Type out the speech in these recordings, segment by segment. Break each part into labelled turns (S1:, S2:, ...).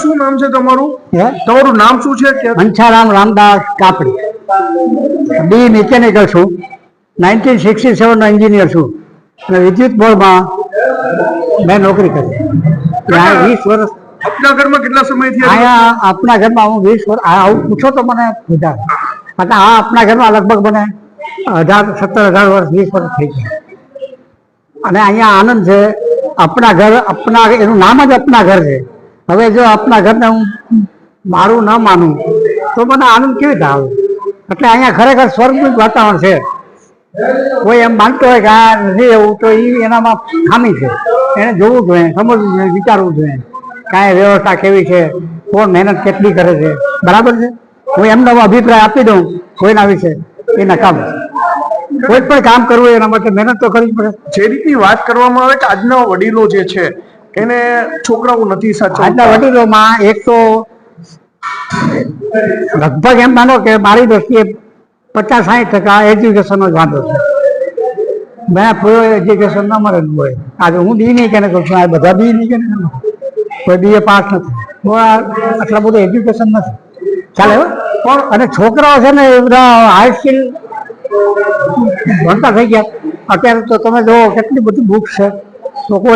S1: શું નામ છે તમારું? તમારું નામ શું છે
S2: ઘનશ્યારામ રામદાસ કાપડી બી મિકેનિકલ છું. નાઇન્ટીન સિક્સટી સેવનનો એન્જિનિયર છું. અને વિદ્યુત બોર્ડમાં મેં નોકરી કરી. ત્યાં વીસ વર્ષ
S1: આપના ઘરમાં કેટલા સમયથી
S2: અહીંયા આપણા ઘરમાં હું વીસ વર્ષ આવું પૂછો તો મને બધા એટલે આ આપણા ઘરમાં લગભગ મને અઢાર સત્તર અઢાર વર્ષ વીસ વર્ષ થઈ ગયા. અને અહીંયા આનંદ છે. આપણા ઘર આપણા એનું નામ જ આપણા ઘર છે. હવે જો આપના ઘરને હું મારું ન માનું, તો મને આનંદ કેવી રીતે આવે? એટલે અહીંયા ખરેખર સ્વર્ગનું જ વાતાવરણ છે. કોઈ એમ માનતો હોય કે આ નથી એવું, તો એ એનામાં ખામી છે. એને જોવું જોઈએ, સમજવું જોઈએ, વિચારવું જોઈએ. કાંઈ વ્યવસ્થા કેવી છે? કોણ મહેનત કેટલી કરે છે? બરાબર છે? હું એમનો અભિપ્રાય આપી દઉં કોઈના વિશે એ નકામ કોઈ પણ કામ કરવું એના માટે મહેનત તો કરવી પડે.
S1: જે રીતની વાત કરવામાં આવે કે આજના વડીલો જે છે એને છોકરાઓ નથી
S2: આજના
S1: સાચવતા
S2: વડીલોમાં એક તો લગભગ એમ માનો કે મારી દ્રષ્ટિએ પચાસ સાઠ ટકા એજ્યુકેશનનો જ વાંધો છે. મેં પૂરો એજ્યુકેશન ન મળેલું હોય. આજે હું બી નહીં કેને કહું છું? આ બધા બી નહીં કેને કોઈ બી એ પાસ નથી. આટલા બધું એજ્યુકેશન નથી. ચાલે પણ અને છોકરાઓ છે ને એ બધા હાઈ સ્કિલ ભણતા થઈ ગયા. અત્યારે તો તમે જુઓ કેટલી બધી બુક છે. લોકો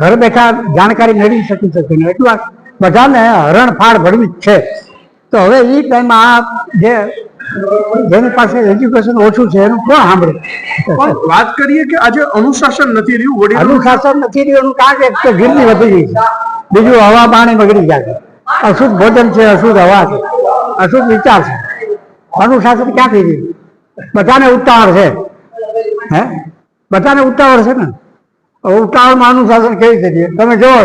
S2: ઘર બેઠા જાણકારી મેળવી શકી શકે ને એટલું બધાને હરણફાળ ભરવી જ છે. તો હવે એ ટાઈમમાં આ જે જેની પાસે એજ્યુકેશન ઓછું છે એનું કોણ સાંભળે?
S1: વાત કરીએ કે આજે અનુશાસન નથી રહ્યું વડીલો
S2: અનુશાસન નથી રહ્યું કારણ કે ગીરની વધી ગઈ છે. બીજું હવા પાણી બગડી જાય છે. અશુદ્ધ ભોજન છે અશુદ્ધ હવા છે અશુદ્ધ વિચાર છે. અનુશાસન ક્યાંથી રહ્યું બધાને ઉતાવળ છે. હે? બધાને ઉતાવળ છે ને? ઉતાવળમાં અનુશાસન કેવી થયું? તમે જુઓ,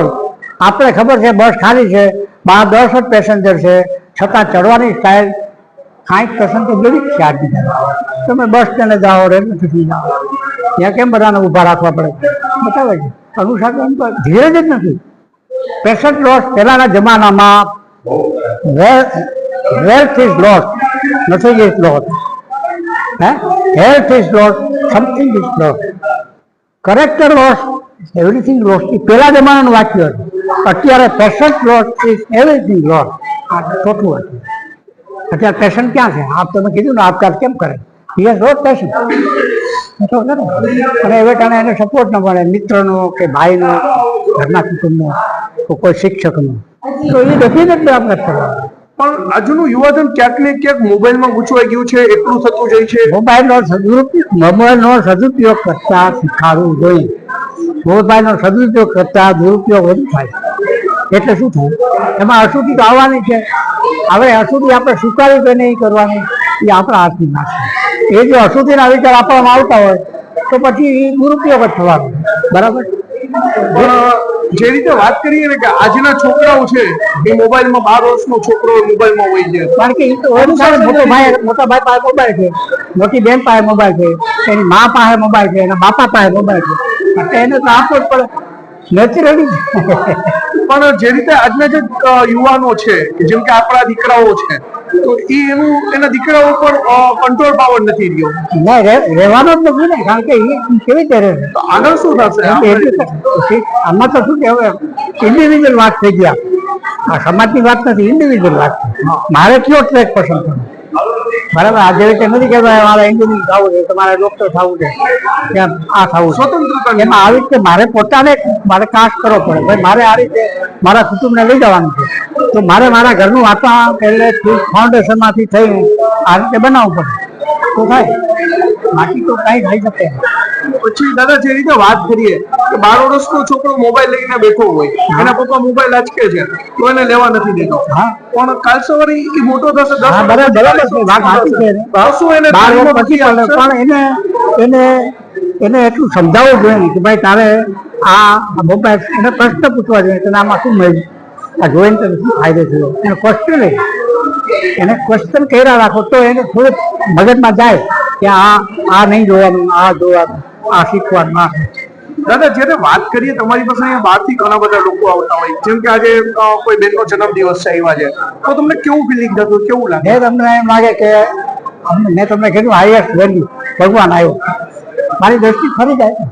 S2: આપણે ખબર છે બસ ખાલી છે બાર દસ જ પેસેન્જર છે, છતાં ચડવાની સ્ટાઇલ સાઠ પર્સન્ટ તો ગરીબ છે આજની તમે બસ સ્ટેન્ડે જાઓ રેલવે નથી જાઓ. ત્યાં કેમ બધાને ઊભા રાખવા પડે? બતાવે છે. અનુશાસન તો ધીરજ જ નથી. પેશન્ટ લોસ પહેલાના જમાનામાં વેલ્થ ઇઝ લોસ નથી ઇઝ લોસ હે? Health is loss something is loss character loss everything loss એ પહેલા જમાનાનું વાક્ય હતું. અત્યારે patient loss is everything loss આ ખોટું હતું. અત્યારે પેશન્ટ ક્યાં છે? આપ તમે કીધું ને આપઘાત કેમ કરે? યસ રોડ પેશન્ટ અને હવે કારણે એને સપોર્ટ ન મળે, મિત્રનો કે ભાઈનો, ઘરના કુટુંબનો, કોઈ શિક્ષકનો. તો એ ડેફિનેટલી આપણે કરવાનું
S1: પણ આજનું યુવાધન ક્યાંક ને ક્યાંક મોબાઈલમાં ગૂંચવાઈ ગયું છે એટલું થતું જાય છે.
S2: મોબાઈલનો સદુપયોગ મોબાઈલનો સદુપયોગ કરતા શીખાડવું જોઈએ. મોબાઈલનો સદુપયોગ કરતા દુરુપયોગ વધુ થાય. એટલે શું થાય? એમાં અશુદ્ધિ તો આવવાની છે. હવે અશુદ્ધિ આપણે સ્વીકાર્યું કે નહીં કરવાની. એ આપણા હાથની વાત છે. એ જો અશુદ્ધિના વિચાર આપવામાં આવતા હોય તો પછી દુરુપયોગ જ થવાનો બરાબર?
S1: જે રીતે વાત કરીએ ને કે આજના છોકરાઓ છે એ મોબાઈલમાં બાર વર્ષનો છોકરો મોબાઈલમાં હોય છે.
S2: કારણ કે મોટો ભાઈ મોટા ભાઈ પાસે મોબાઈલ છે મોટી બેન પાસે મોબાઈલ છે એની મા પાસે મોબાઈલ છે એના બાપા પાસે મોબાઈલ છે. એને તો આપવો જ પડે. નેચરલી
S1: પણ જે રીતે આજના જે યુવાનો છે જેમ કે આપણા દીકરાઓ છે તો એ એનું એના દીકરાઓ પર કંટ્રોલ પાવર નથી રહ્યો.
S2: ના રહેવાનો જ નથી ને કારણ કે એ કેવી રીતે રહે
S1: તો આગળ શું થશે?
S2: આમાં તો શું કે હવે ઇન્ડિવિજ્યુઅલ વાત થઈ ગયા. આ સમાજની વાત નથી ઇન્ડિવિજ્યુઅલ વાત. મારે કયો ટ્રેક પસંદ કરવો? બરાબર આજે રીતે નથી કહેવાય મારે એન્જિનિયર થવું છે તમારે ડોક્ટર થવું છે કે આ થવું
S1: સ્વતંત્રતા
S2: એમાં આવી રીતે મારે પોતાને મારે કાસ્ટ કરવો પડે. ભાઈ મારે આ રીતે મારા કુટુંબને લઈ જવાનું છે. તો મારે મારા ઘરનું વાતાવરણ એટલે ફાઉન્ડેશનમાંથી થઈને આ રીતે બનાવવું પડે. તો થાય બાકી તો કાંઈ થઈ શકે.
S1: પછી દાદા જે રીતે વાત કરીએ કે બાર વર્ષનો છોકરો મોબાઈલ લઈને બેઠો હોય એના પપ્પા મોબાઈલ આચકે છે તો એને લેવા નથી દેતો. પણ કાલ સવારે એ મોટો થશે?
S2: પણ એને એને એને એટલું સમજાવવું જોઈએ કે ભાઈ તારે આ મોબાઈલ એને પ્રશ્ન પૂછવા જોઈએ તને આમાં શું મળ્યું? આ જોઈને તને શું ફાયદો થયો? એને ક્વેશ્ચન એને ક્વેશ્ચન કર્યા રાખો તો એને થોડુંક મગજમાં જાય કે આ આ નહીં જોવાનું આ જોવાનું. આ શીખવાનું
S1: દાદા જ્યારે વાત કરીએ, તમારી પાસે અહીંયા બહારથી ઘણા બધા લોકો આવતા હોય. જેમ કે આજે કોઈ બેનનો જન્મદિવસ છે આવ્યા છે. તો તમને કેવું ફિલિંગ થતું કેવું લાગે?
S2: મેં તમને એમ લાગે કે મેં તમને કીધું હાઈએસ્ટ વેલ્યુ ભગવાન આવ્યો. મારી દ્રષ્ટિ ફરી જાય.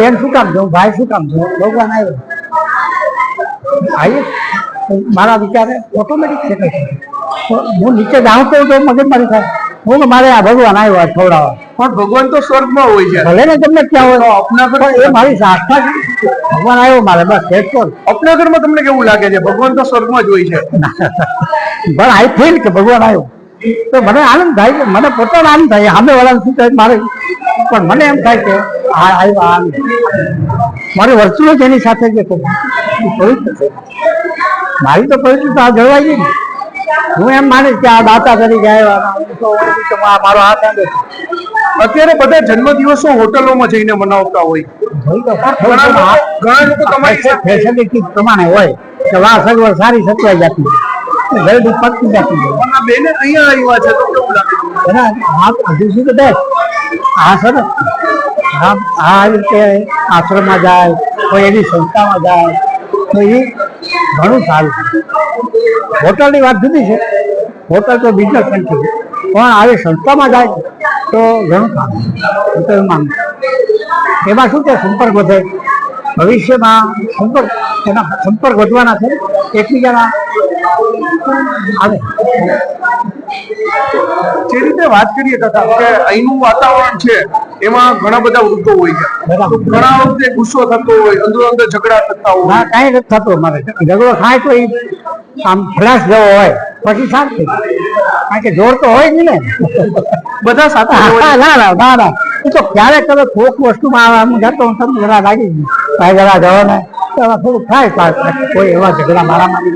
S2: બેન શું કામ છું ભાઈ શું કામ છું ભગવાન આવ્યો. હાઈએસ્ટ મારા વિચારે ઓટોમેટિક છે થાય હું નીચે જાઉં તો મગજમારી થાય. હું મારે આ ભગવાન આવ્યો ખવડાવવા.
S1: પણ ભગવાન તો સ્વર્ગમાં હોય છે.
S2: ભલે ને તમને ક્યાં હોય. અપનાગર એ મારી છે ભગવાન આવ્યો મારે બસ સેટ કર
S1: અપના ઘરમાં તમને કેવું લાગે છે? ભગવાન તો સ્વર્ગમાં જ હોય છે.
S2: પણ આઈ ફીલ કે ભગવાન આવ્યો. તો મને આનંદ થાય કે મને પોતાનો આનંદ થાય. સામે વાળાને શું થાય મારે? પણ મને એમ થાય કે આ આવ્યો આનંદ. મારી વર્તુળ જ એની સાથે જે પવિત્ર છે. મારી તો પવિત્રતા જળવાઈ ગઈ ને. હું એમ માનીશ કે આ દાતા તરીકે આવ્યા. હું મારો હાથ આવે
S1: અત્યારે બધા જન્મદિવસો હોટલોમાં જઈને મનાવતા હોય. ઘણા લોકો તમારી
S2: ફેસિલિટી પ્રમાણે હોય કે વાહ સગવડ સારી સચવાઈ જતી જલ્દી પતી જતી
S1: બેને અહીંયા આવ્યા છે તો કેવું લાગે?
S2: એના હાથ હજુ બેસ્ટ આ સરસ આ આ રીતે આશ્રમમાં જાય કોઈ એવી સંસ્થામાં જાય તો એ ઘણું સારું છે. હોટલની વાત જુદી છે. હોટલ તો બિઝનેસ નથી પણ આવી સંસ્થામાં જાય તો ઘણું કામ હું તો એવું માનું એમાં શું છે? સંપર્ક વધે. ભવિષ્યમાં સંપર્ક, એના સંપર્ક વધવાના છે. એકબીજાના આવે.
S1: જે રીતે વાત કરીએ તથા કે અહીંનું વાતાવરણ છે. એમાં ઘણા બધા વૃદ્ધો હોય છે. ઘણા વખતે ગુસ્સો થતો હોય અંદર અંદર ઝઘડા થતા હોય.
S2: ના કાંઈ નથી થતો મારે. ઝઘડો થાય તો આમ ફ્લેશ જેવો હોય. પછી શાંત. થઈ કારણ કે જોર તો હોય જ ને.
S1: બધા સાથે
S2: ના ના ના ના. એ તો ક્યારેક કદાચ થોક વસ્તુમાં આમ જતો હું તમને જરા લાગી ગયું ભાઈ જરા જવો ને તો થોડુંક થાય કોઈ એવા ઝઘડા મારા મારી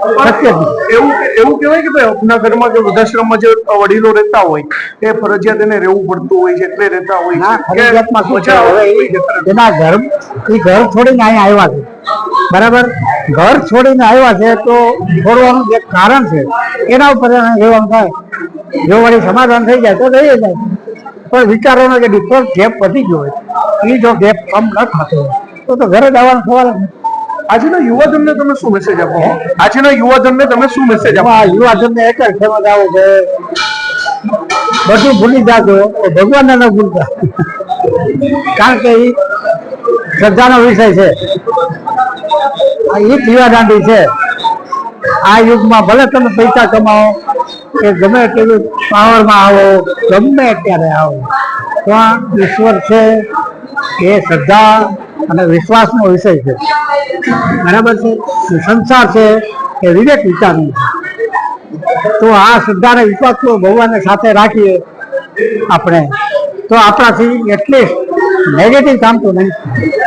S1: એવું એવું કહેવાય કે ભાઈ ઘરમાં કે વૃદ્ધાશ્રમમાં જે વડીલો રહેતા હોય એ ફરજિયાત એને રહેવું પડતું હોય છે એટલે રહેતા હોય
S2: ફરજિયાતમાં શું છે? હવે એના ઘર એ ઘર છોડીને અહીંયા આવ્યા છે. બરાબર? ઘર છોડીને આવ્યા છે તો છોડવાનું જે કારણ છે એના ઉપર રહેવાનું થાય. જો વળી સમાધાન થઈ જાય તો રહી જાય. પણ વિચારોનો જે ડિફરન્સ ગેપ વધી ગયો હોય એ જો ગેપ કમ ન થતો હોય તો તો ઘરે જવાનો સવાલ નથી
S1: આજના યુવાધનને તમે શું મેસેજ આપો? આજના યુવાધનને તમે શું મેસેજ આપો?
S2: આ યુવાધનને એક જ સમજ આવે છે બધું ભૂલી જાજો ભગવાનને ન ભૂલતા. કારણ કે એ શ્રદ્ધાનો વિષય છે. એ દીવાદાંડી છે. આ યુગમાં ભલે તમે પૈસા કમાવો કે ગમે તેવી પાવરમાં આવો, ગમે ત્યારે આવો. પણ ઈશ્વર છે, એ શ્રદ્ધા અને વિશ્વાસનો વિષય છે. બરાબર છે? સંસાર છે એ વિવેક વિચારનું છે. તો આ શ્રદ્ધાને વિશ્વાસ તો ભગવાનને સાથે રાખીએ આપણે, તો આપણાથી એટલીસ્ટ નેગેટિવ કામ તો નહીં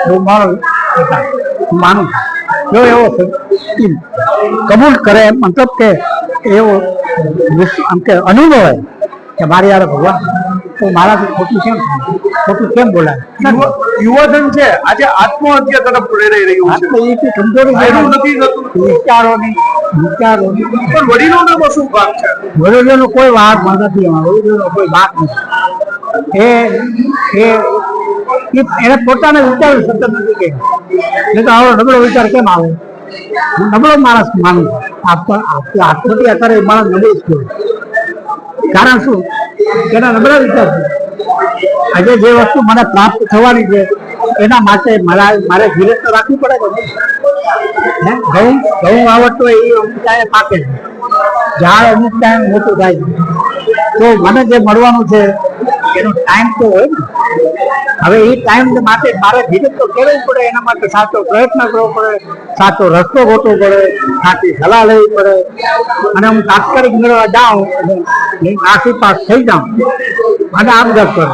S2: હું મારો માનું જો એવો કબૂલ કરે, મતલબ કે એવો આમ કે અનુભવે કે મારી યાર ભગવાન તો મારાથી ખોટું કેમ ખોટું કેમ બોલાય?
S1: યુવાધન છે. આજે આત્મહત્યા તરફ પ્રેરાઈ રહ્યું છે.
S2: એ કે કમજોરી
S1: નથી થતું
S2: વિચારોની વિચારોની.
S1: પણ વડીલોનો શું ભાગ છે?
S2: વડીલોનો કોઈ વાત નથી વડીલોનો કોઈ વાત નથી. એ એ એ એને પોતાને વિચાર શબ્દ નથી કે નહીં તો આવો નબળો વિચાર કેમ આવે? હું નબળો માણસ માનું છું. આપ- આપ- આત્મહત્યા કરે એ માણસ નબળો જ કહેવાય. કારણ શું એના નબળા વિચાર છે આજે જે વસ્તુ મને પ્રાપ્ત થવાની છે, એના માટે મારા મારે ધીરજ તો રાખવી પડે? હે? ઘઉં ઘઉં હોય એ અમુક ટાઈમે પાકે છે ઝાડ અમુક ટાઈમ મોટું થાય તો મને જે મળવાનું છે એનો ટાઈમ તો હોય ને. હવે એ ટાઈમ માટે મારે ધીરજ તો કરવી પડે, એના માટે સાચો પ્રયત્ન કરવો પડે, સાચો રસ્તો ગોતવો પડે, સાચી સલાહ લેવી પડે. અને હું તાત્કાલિક મેળવવા જાઉં અને આખી પાસ થઈ જાઉં. અને આમ જ કરું.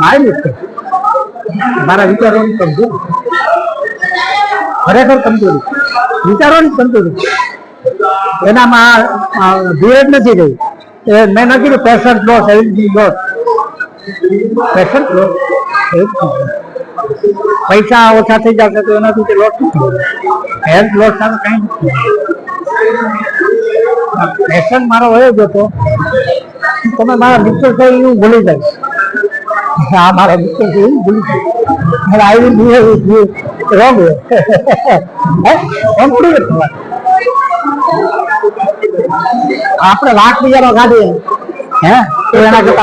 S2: મારી મિસ્ટેક મારા વિચારોની કમજોરી ખરેખર કમજોરી વિચારોની કમજોરી એનામાં ધીરજ નથી રહી. મેં નથી પેશન્ટ લોસ લોસ લોસ પૈસા ઓછા થઈ જશે તો એનાથી લોસ હેલ્થ લોસ સામે કઈ નથી મારો વયો હતો તમે મારા મિત્ર છો એવું ભૂલી જાય. હા, મારા મિત્ર છે એવું ભૂલી જાય. અને આવી બિહેવ રોંગ વે થવા. આપણે લાખ બીજાનો કાઢીએ હે? તો એના કરતા